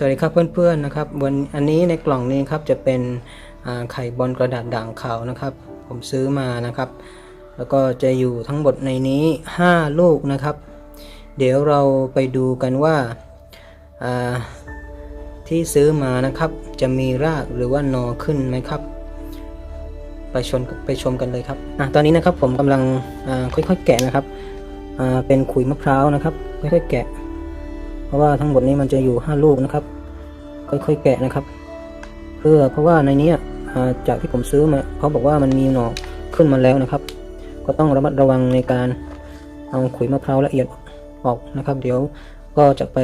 สวัสดีครับเพื่อนๆนะครับวันอันนี้ในกล่องนี้ครับจะเป็นไข่บอลกระดาษด่างขาวนะครับ ผมซื้อมานะครับ แล้วก็จะอยู่ทั้งหมดในนี้ 5 ลูกนะครับ เดี๋ยวเราไปดูกันว่าาที่ซื้อมานะครับจะมีรากหรือว่านอขึ้นไหมครับ ไปชมไปชมกันเลยครับอตอนนี้นะครับผมกำลังค่อยๆแกะนะครับเป็นขุยมะพร้าวนะครับค่อยๆแกะ เพราะว่าทั้งหมดนี้มันจะอยู่ 5 ลูกนะครับ ค่อยๆแกะนะครับ เพื่อเพราะว่าในนี้จากที่ผมซื้อมาเขาบอกว่ามันมีหน่อขึ้นมาแล้วนะครับ ก็ต้องระมัดระวังในการเอาขุยมะพร้าวละเอียดออกนะครับ เดี๋ยวก็จะไป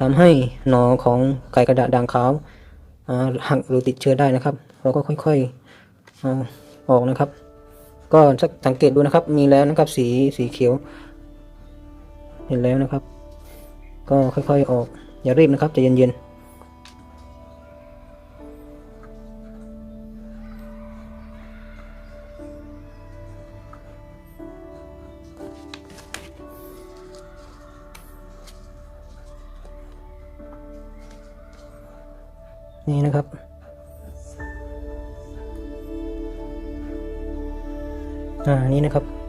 ทำให้หนอของไก่กระดาษด่างขาวหักหรือติดเชื้อได้นะครับ เราก็ค่อยๆเอาออกนะครับ ก็สังเกตดูนะครับ มีแล้วนะครับสีสีเขียว เห็นแล้วนะครับ ก็ค่อยๆออก อย่ารีบนะครับใจะเย็นๆนี่นะครับ อ่า นี่นะครับ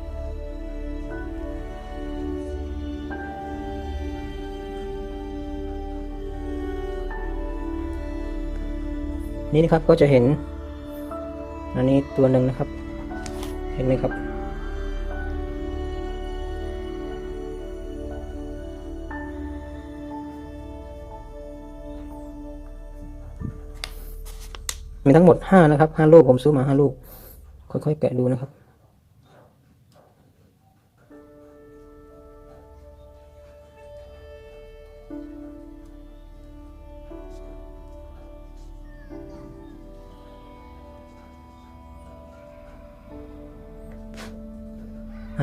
นี่นะครับก็จะเห็น อันนี้ตัวหนึ่งนะครับ เห็นไหมครับ มีทั้งหมดห้านะครับห้าลูกผมซื้อมาห้าลูกค่อยๆแกะดูนะครับ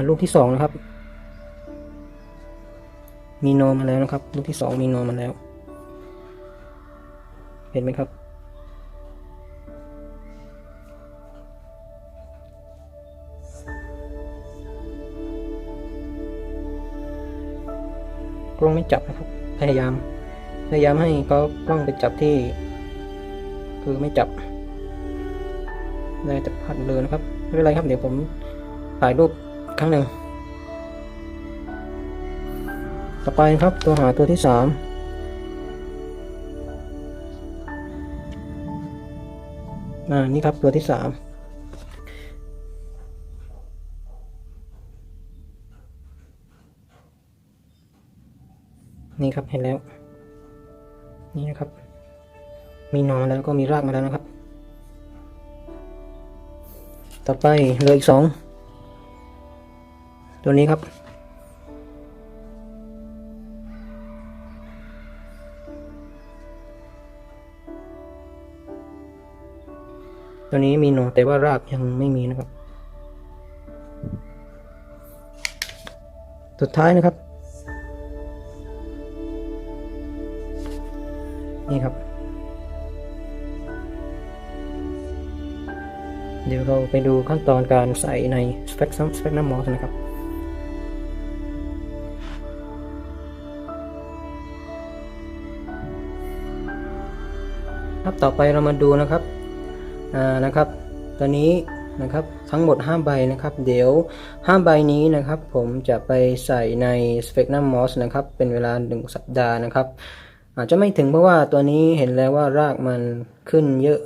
ลูกที่สองนะครับ มีนอมาแล้วนะครับ ลูกที่สองมีนอมาแล้ว เห็นไหมครับ กล้องไม่จับนะครับ พยายาม พยายามให้เขากล้องไปจับที่ คือไม่จับได้แต่พัดเลยนะครับ ไม่เป็นไรครับ เดี๋ยวผมถ่ายรูป ครั้งหนึ่ง ต่อไปครับตัวหาตัวที่สามอ่า นี่ครับตัวที่สามนี่ครับเห็นแล้ว นี่นะครับ มีหนอนแล้วก็มีรากมาแล้วนะครับ ต่อไปเหลืออีกสอง ตัวนี้ครับ ตัวนี้มีหนอแต่ว่ารากยังไม่มีนะครับ สุดท้ายนะครับ นี่ครับ เดี๋ยวเราไปดูขั้นตอนการใส่ใน Spectrum Spectrum Moss นะครับ ครับต่อไปเรามาดูนะครับอ่านะครับตอนนี้นะครับทั้งหมด 5 ใบนะครับ เดี๋ยว 5 ใบนี้นะครับผมจะไปใส่ใน Spectrum MOS นะครับเป็นเวลา 1 สัปดาห์นะครับ อาจจะไม่ถึงเพราะว่าตัวนี้เห็นแล้วว่ารากมันขึ้นเยอะ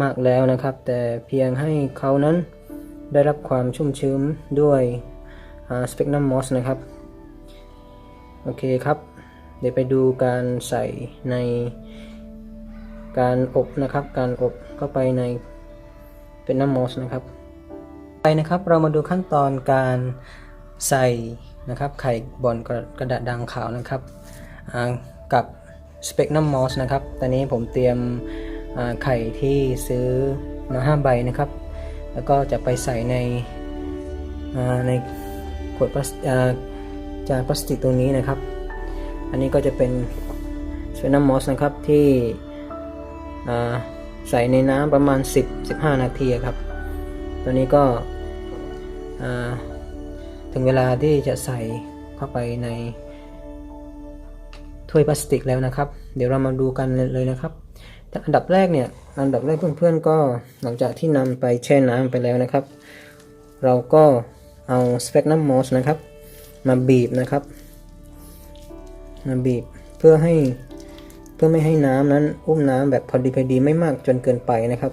มากแล้วนะครับ แต่เพียงให้เขานั้นได้รับความชุ่มชื้นด้วยสเปกนัมมอสนะครับ โอเคครับ เดี๋ยวไปดูการใส่ใน การอบนะครับ การอบเข้าไปในเป็นน้ำมอสนะครับ ไปนะครับเรามาดูขั้นตอนการใส่นะครับไข่บอลกระกระดาษด่างขาวนะครับกับสเปกนัมมอสนะครับ ตอนนี้ผมเตรียมไข่ที่ซื้อมา5ใบนะครับ แล้วก็จะไปใส่ในในขวดพลาสอ่าจานพลาสติกตรงนี้นะครับ อันนี้ก็จะเป็นสเปกนัมมอสนะครับที่ ใส่ในน้ำประมาณ 10-15 นาทีครับตัวนี้ก็ถึงเวลาที่จะใส่เข้าไปในถ้วยพลาสติกแล้วนะครับ เดี๋ยวเรามาดูกันเลยนะครับอันดับแรกเนี่ย อันดับแรกเพื่อนๆก็หลังจากที่นำไปแช่น้ำไปแล้วนะครับ เราก็เอาสเปกนัมมอสนะครับ มาบีบนะครับ มาบีบเพื่อให้ พื่อไม่ให้น้ำนั้นอุ้มน้ำแบบพอดีพอดีไม่มากจนเกินไปนะครับ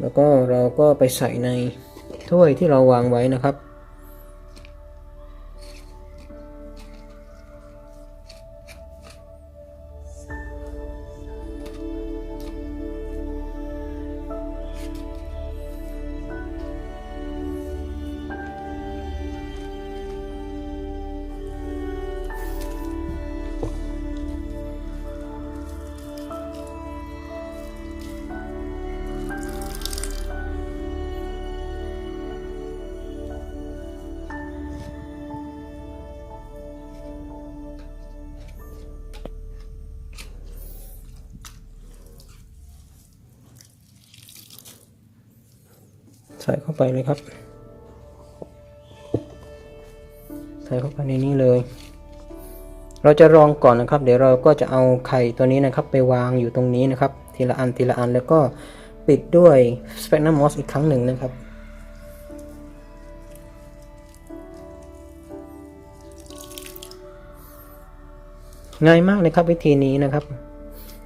แล้วก็เราก็ไปใส่ในถ้วยที่เราวางไว้นะครับ ใส่เข้าไปเลยครับ ใส่เข้าไปในนี้เลย เราจะรองก่อนนะครับ เดี๋ยวเราก็จะเอาไข่ตัวนี้นะครับ ไปวางอยู่ตรงนี้นะครับ ทีละอันทีละอันแล้วก็ปิดด้วยสเปกนัมมอสอีกครั้งหนึ่งนะครับง่ายมากเลยครับวิธีนี้นะครับ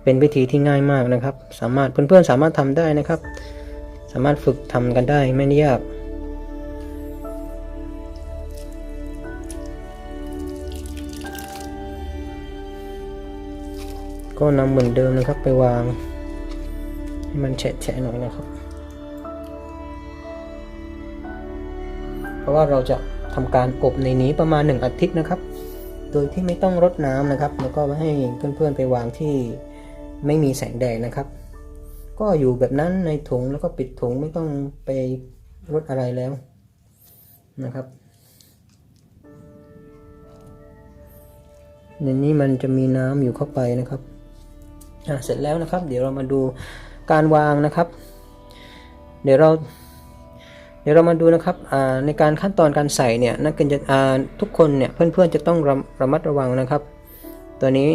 เป็นวิธีที่ง่ายมากนะครับ สามารถเพื่อนๆสามารถทำได้นะครับ สามารถฝึกทำกันได้ไม่ยาก ก็นำเหมือนเดิมนะครับไปวาง ให้มันแฉะๆหน่อยนะครับ เพราะว่าเราจะทำการอบในนี้ประมาณ 1 อาทิตย์นะครับ โดยที่ไม่ต้องรดน้ำนะครับ แล้วก็ให้เพื่อนๆไปวางที่ไม่มีแสงแดดนะครับ ก็อยู่แบบนั้นในถุงแล้วก็ปิดถุงไม่ต้องไปรดอะไรแล้วนะครับในนี้มันจะมีน้ำอยู่เข้าไปนะครับอะเสร็จแล้วนะครับ เดี๋ยวเรามาดูการวางนะครับ เดี๋ยวเรา เดี๋ยวเรามาดูนะครับอ่าในการขั้นตอนการใส่เนี่ยนักเรียนจะอ่าทุกคนเนี่ยเพื่อนๆจะต้องระระมัดระวังนะครับ ตัวนี้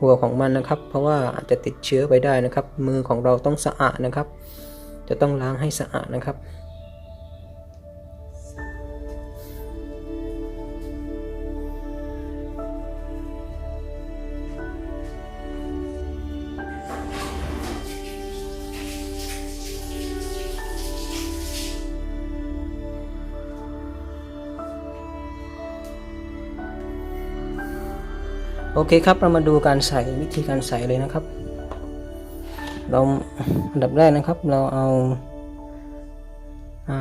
หัวของมันนะครับ เพราะว่าอาจจะติดเชื้อไปได้นะครับ มือของเราต้องสะอาดนะครับ จะต้องล้างให้สะอาดนะครับ โอเคครับเรามาดูการใส่วิธีการใส่เลยนะครับ เราอันดับแรกนะครับ เราเอาอ่า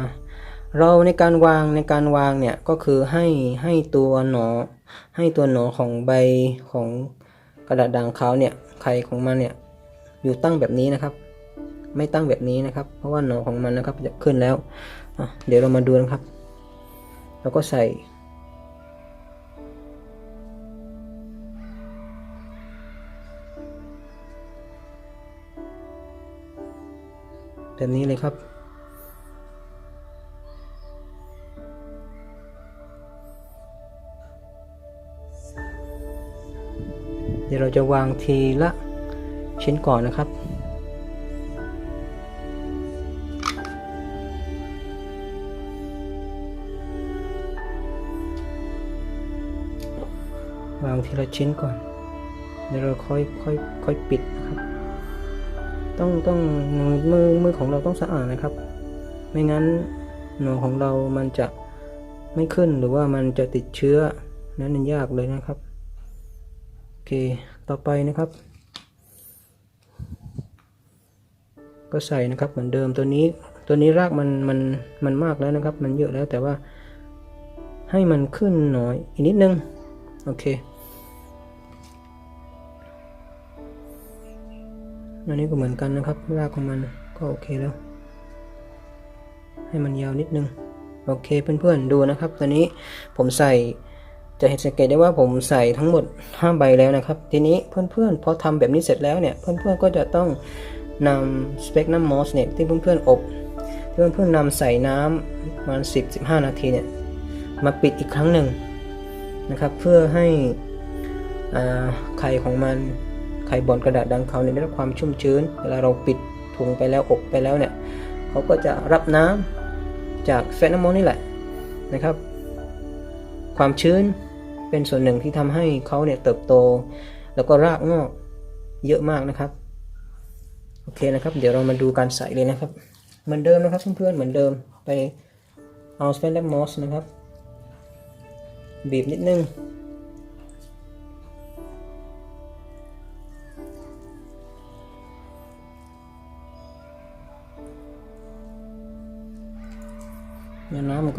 เราในการวางในการวางเนี่ยก็คือให้ให้ตัวหนอให้ตัวหนอของใบของกระดาษด่างขาวเนี่ยไข่ของมันเนี่ยอยู่ตั้งแบบนี้นะครับ ไม่ตั้งแบบนี้นะครับ เพราะว่าหนอของมันนะครับจะขึ้นแล้วเดี๋ยวเรามาดูนะครับ เราก็ใส่ แบบนี้เลยครับ เดี๋ยวเราจะวางทีละชิ้นก่อนนะครับวางทีละชิ้นก่อน เดี๋ยวเราค่อยค่อยค่อยปิดนะครับ ต้องต้องมือมือมือของเราต้องสะอาดนะครับ ไม่งั้นหนอของเรามันจะไม่ขึ้นหรือว่ามันจะติดเชื้อนั้นมันยากเลยนะครับโอเคต่อไปนะครับ ก็ใส่นะครับเหมือนเดิมตัวนี้ ตัวนี้รากมันมันมันมากแล้วนะครับ มันเยอะแล้วแต่ว่าให้มันขึ้นหน่อยอีกนิดนึงโอเค อันนี้ก็เหมือนกันนะครับรากของมันก็โอเคแล้ว ให้มันยาวนิดนึง โอเคเพื่อนๆดูนะครับ ตอนนี้ผมใส่จะเห็นสังเกตได้ว่าผมใส่ทั้งหมด5ใบแล้วนะครับ ทีนี้เพื่อนๆพอทำแบบนี้เสร็จแล้วเนี่ย เพื่อนๆก็จะต้องนำสเปกนัมมอสเนี่ยที่เพื่อนๆอบที่เพื่อนๆนำใส่น้ำประมาณ10-15 นาทีเนี่ยมาปิดอีกครั้งหนึ่งนะครับ เพื่อให้ไข่ของมัน ไข่บอนกระดาษดังเขาเนี่ยได้รับความชุ่มชื้น เวลาเราปิดถุงไปแล้วอบไปแล้วเนี่ยเขาก็จะรับน้ำจากเฟนามอลนี่แหละนะครับ ความชื้นเป็นส่วนหนึ่งที่ทำให้เขาเนี่ยเติบโต แล้วก็รากงอกเยอะมากนะครับโอเคนะครับ เดี๋ยวเรามาดูการใส่เลยนะครับ เหมือนเดิมนะครับเพื่อนๆเหมือนเดิมไปเอาสเปนแลมมอสนะครับ บีบนิดนึง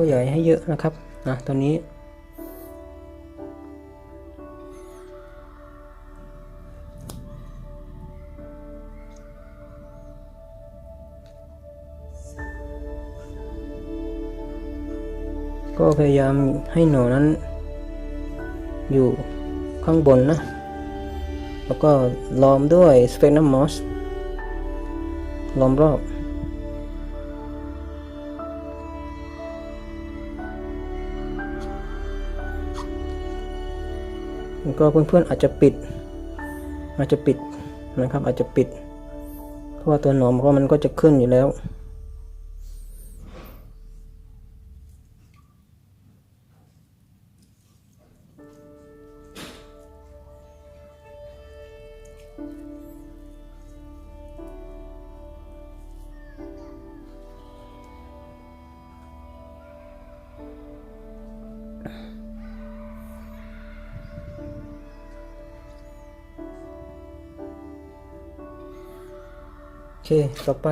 ก็ใหญ่ให้เยอะนะครับอะตอนนี้ ก็พยายามให้หนูนั้น อยู่ข้างบนนะ แล้วก็ล้อมด้วยสเปกนัมมอสล้อมรอบ ก็เพื่อนๆอาจจะปิด อาจจะปิดนะครับ อาจจะปิด เพราะว่าตัวหนอนก็มันก็จะขึ้นอยู่แล้ว เค ต่อไป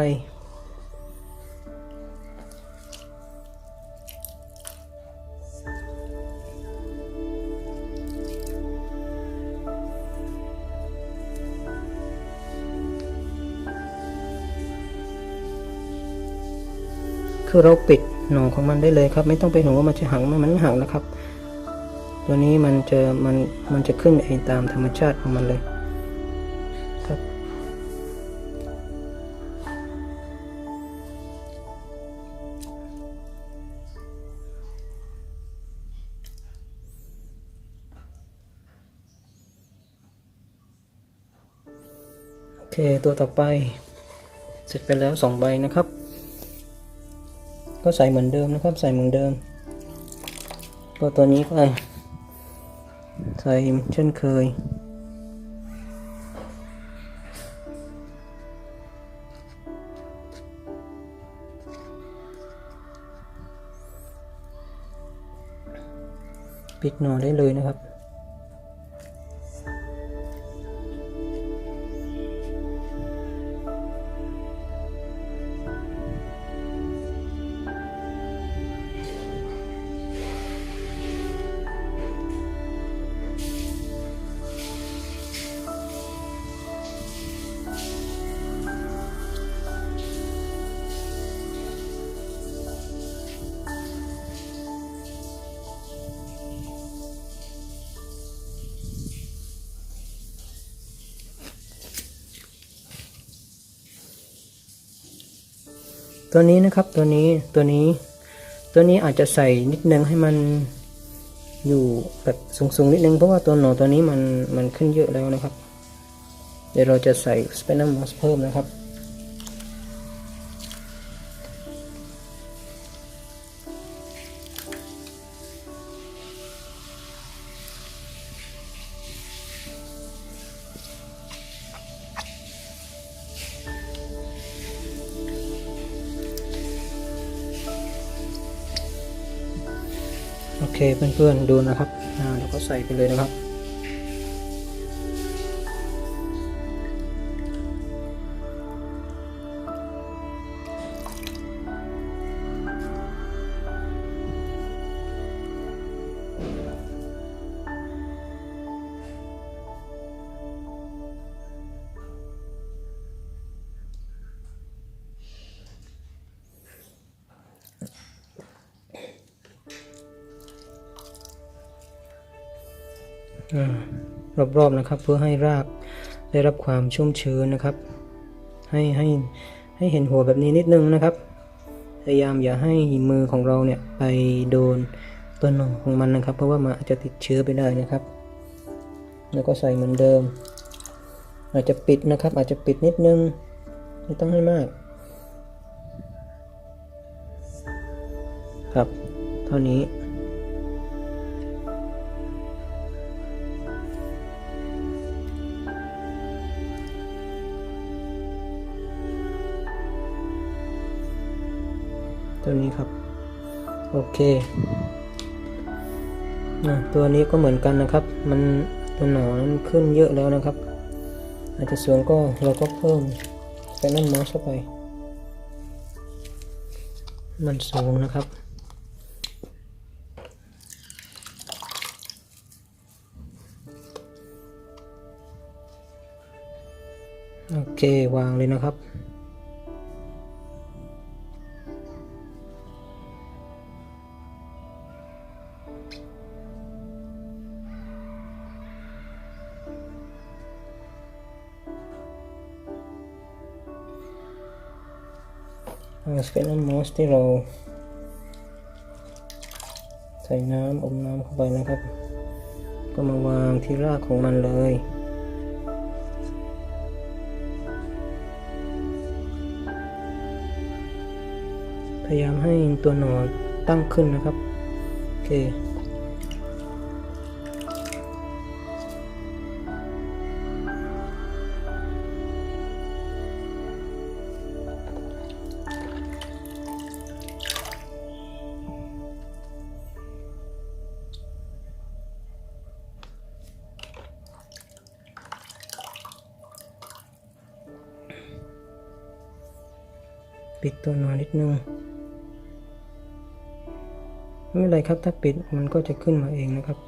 คือเราปิดหนองของมันได้เลยครับ ไม่ต้องไปห่วงว่ามันจะหักไหมมันไม่หักนะครับ ตัวนี้มันจะมันมันจะขึ้นเองตามธรรมชาติของมันเลย เคตัวต่อไป เสร็จไปแล้วสองใบนะครับ ก็ใส่เหมือนเดิมนะครับ ใส่เหมือนเดิม ก็ตัวนี้ก็ใส่เช่นเคยปิดหนอได้เลยนะครับ ตัวนี้นะครับตัวนี้ตัวนี้ตัวนี้อาจจะใส่นิดนึงให้มันอยู่แบบสูงๆนิดนึงเพราะว่าตัวหนอนตัวนี้มันมันขึ้นเยอะแล้วนะครับ เดี๋ยวเราจะใส่สเปนนัมมอสเพิ่มนะครับ เคเพื่อนๆดูนะครับอ่าเราก็ใส่ไปเลยนะครับ รอบๆนะครับ เพื่อให้รากได้รับความชุ่มชื้นนะครับ ให้ให้ให้เห็นหัวแบบนี้นิดนึงนะครับ พยายามอย่าให้มือของเราเนี่ยไปโดนตัวหนอนของมันนะครับ เพราะว่ามันอาจจะติดเชื้อไปได้นะครับ แล้วก็ใส่เหมือนเดิม อาจจะปิดนะครับ อาจจะปิดนิดนึงไม่ต้องให้มาก ครับ เท่านี้ ตัวนี้ครับ โอเคนะตัวนี้ก็เหมือนกันนะครับ มันตัวหนอนขึ้นเยอะแล้วนะครับ อาจจะสูงก็เราก็เพิ่มไปนั่นมอสเข้าไป มันสูงนะครับโอเควางเลยนะครับ สเปนมอสที่เรา ใส่น้ำอมน้ำเข้าไปนะครับ ก็มาวางที่รากของมันเลยพยายามให้ตัวหนอนตั้งขึ้นนะครับ โอเค ตัวหนอนนิดนึง ไม่เป็นไรครับถ้าปิดมันก็จะขึ้นมาเองนะครับ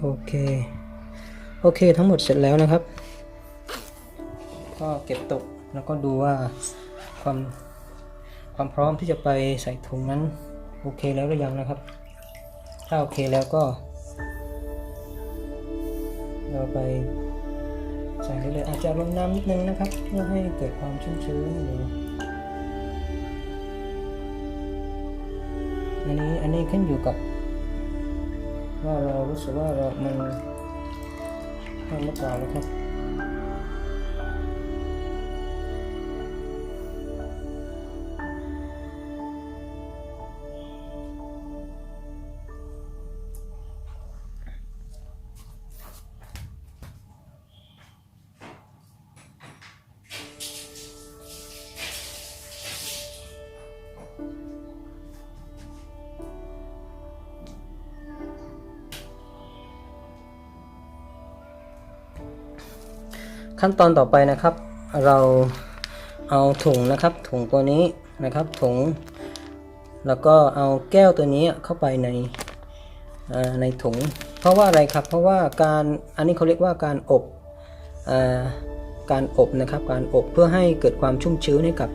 โอเค โอเคทั้งหมดเสร็จแล้วนะครับ ก็เก็บตกแล้วก็ดูว่าความความพร้อมที่จะไปใส่ถุงนั้น โอเคแล้วหรือยังนะครับ ถ้าโอเคแล้วก็ เราไป ใส่ได้เลยอาจจะลงน้ำนิดนึงนะครับ เพื่อให้เกิดความชุ่มชื้นหรืออันนี้อันนี้ขึ้นอยู่กับ ว่าเรารู้สึกว่าเรามันทำหรือเปล่านะครับ ขั้นตอนต่อไปนะครับ เราเอาถุงนะครับ ถุงตัวนี้นะครับ ถุง แล้วก็เอาแก้วตัวนี้เข้าไปในในถุง เพราะว่าอะไรครับ เพราะว่าการอันนี้เขาเรียกว่าการอบอการอบนะครับ การอบเพื่อให้เกิดความชุ่มชื้นให้กับ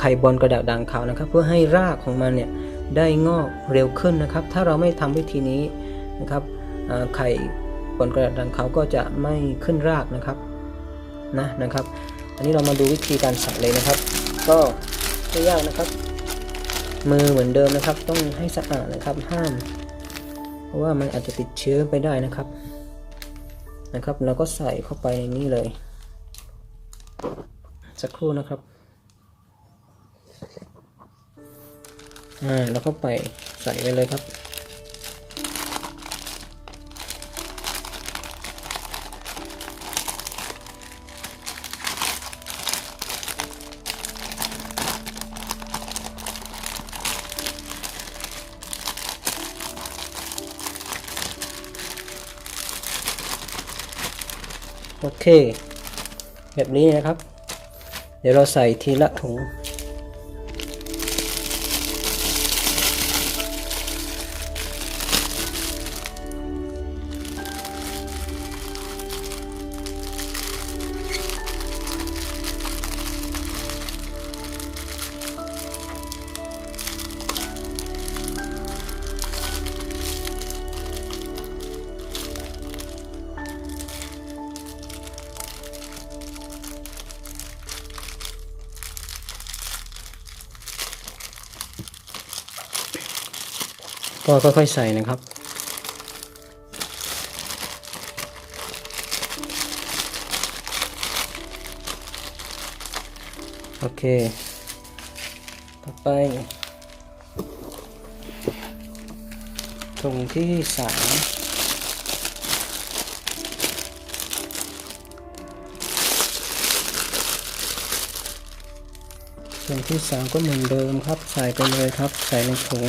ไข่บอลกระดาษด่างขาวนะครับ เพื่อให้รากของมันเนี่ยได้งอกเร็วขึ้นนะครับ ถ้าเราไม่ทำวิธีนี้นะครับไข่บอลกระดาษด่างขาวก็จะไม่ขึ้นรากนะครับ นะนะครับ อันนี้เรามาดูวิธีการใส่เลยนะครับ ก็ไม่ยากนะครับ มือเหมือนเดิมนะครับ ต้องให้สะอาดนะครับห้าม เพราะว่ามันอาจจะติดเชื้อไปได้นะครับนะครับ เราก็ใส่เข้าไปในนี้เลย สักครู่นะครับอ่าแล้วก็ไปใส่ไปเลยครับ โอเค แบบนี้นะครับ เดี๋ยวเราใส่ทีละถุง ค่อยๆใส่นะครับ โอเค ต่อไปถุงที่สามถุงที่สามก็เหมือนเดิมครับ ใส่ไปเลยครับ ใส่ในถุง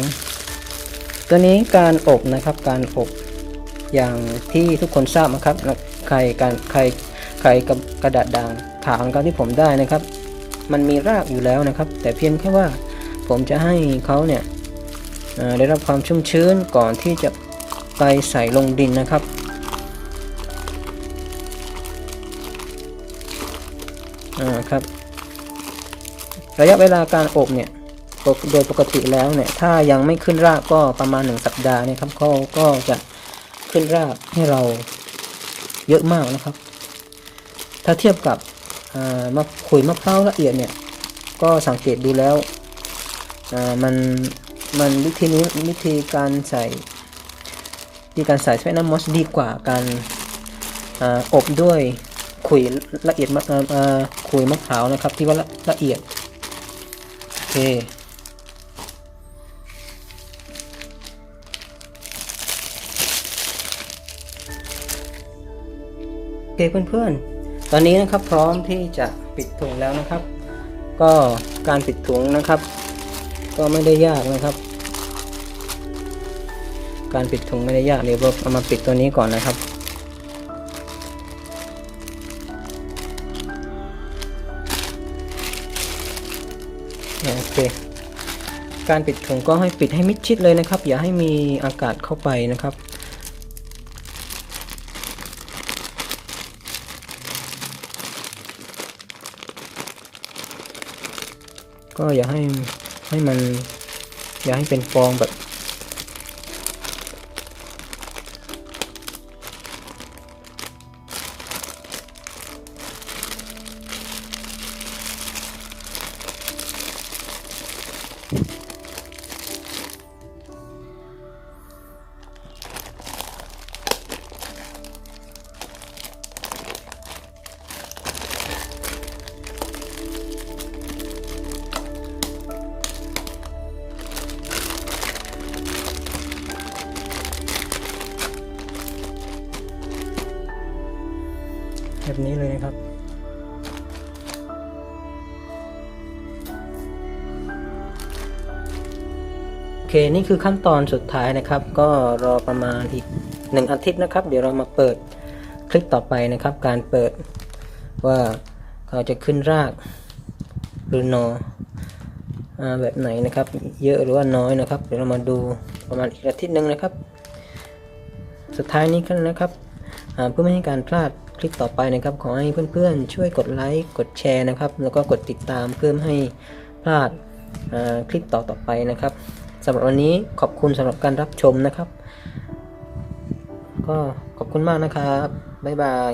ตัวนี้การอบนะครับการอบอย่างที่ทุกคนทราบนะครับนะไข่การไข่ไข่กับกระดาษด่างขาวครับที่ผมได้นะครับ มันมีรากอยู่แล้วนะครับ แต่เพียงแค่ว่าผมจะให้เขาเนี่ยได้รับความชุ่มชื้นก่อนที่จะไปใส่ลงดินนะครับอ่าครับระยะเวลาการอบเนี่ย โดยปกติแล้วเนี่ย ถ้ายังไม่ขึ้นรากก็ประมาณหนึ่งสัปดาห์นี่ยครับเขาก็จะขึ้นรากให้เราเยอะมากนะครับ ถ้าเทียบกับมะขุยมะพร้าวละเอียดเนี่ย ก็สังเกตดูแล้วมันมันวิธีนี้วิธีการใส่วิธีการใส่สไปน้ำมอสดีกว่าการออบด้วยขุยละเอียดมะขุยมะพร้าวนะครับที่ว่าละละเอียดโอเค เคเพื่อนๆ ตอนนี้นะครับพร้อมที่จะปิดถุงแล้วนะครับ ก็การปิดถุงนะครับ ก็ไม่ได้ยากนะครับ การปิดถุงไม่ได้ยากเดี๋ยวเราเอามาปิดตัวนี้ก่อนนะครับโอเคการปิดถุงก็ให้ปิดให้มิดชิดเลยนะครับ อย่าให้มีอากาศเข้าไปนะครับ ก็อย่าให้ให้มัน อย่าให้เป็นฟองแบบ นี่คือขั้นตอนสุดท้ายนะครับ ก็รอประมาณอีกหนึ่งอาทิตย์นะครับ เดี๋ยวเรามาเปิดคลิปต่อไปนะครับ การเปิดว่าเขาจะขึ้นรากหรือหนอแบบไหนนะครับ เยอะหรือว่าน้อยนะครับ เดี๋ยวเรามาดูประมาณอีกอาทิตย์หนึ่งนะครับ สุดท้ายนี้กันนะครับเพื่อไม่ให้การพลาดคลิปต่อไปนะครับ ขอให้เพื่อนๆ ช่วยกดไลค์กดแชร์นะครับ แล้วก็กดติดตามเพื่อไม่ให้พลาดคลิปต่อๆไปนะครับ สำหรับวันนี้ขอบคุณสำหรับการรับชมนะครับ ก็ขอบคุณมากนะครับ บ๊ายบาย